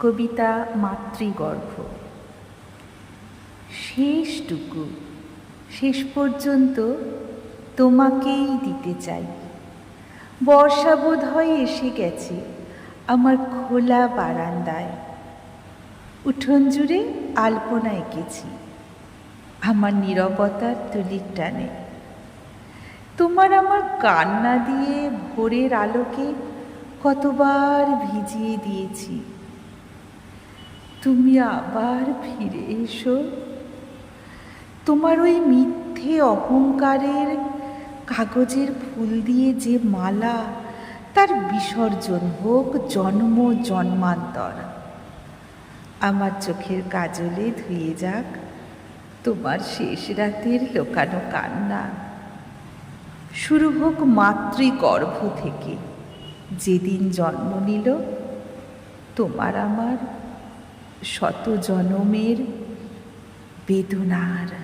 কবিতা মাতৃগর্ভ। শেষটুকু, শেষ পর্যন্ত তোমাকেই দিতে চাই। বর্ষা বোধ হয় এসে গেছে আমার খোলা বারান্দায়। উঠোন জুড়ে আলপনা এঁকেছি আমার নীরবতার তুলির টানে। তোমার আমার কান্না দিয়ে ভোরের আলোকে কতবার ভিজিয়ে দিয়েছি। তুমি আবার ফিরে এসো। তোমার ওই মিথ্যে অহংকারের কাগজের ফুল দিয়ে যে মালা, তার বিসর্জন হোক জন্ম জন্মান্তর। আমার চোখের কাজলে ধুয়ে যাক, তোমার শেষ রাতের লোকানো কান্না। শুরু হোক মাতৃগর্ভ থেকে, যেদিন জন্ম নিল, তোমার আমার শত জনমের বেদনার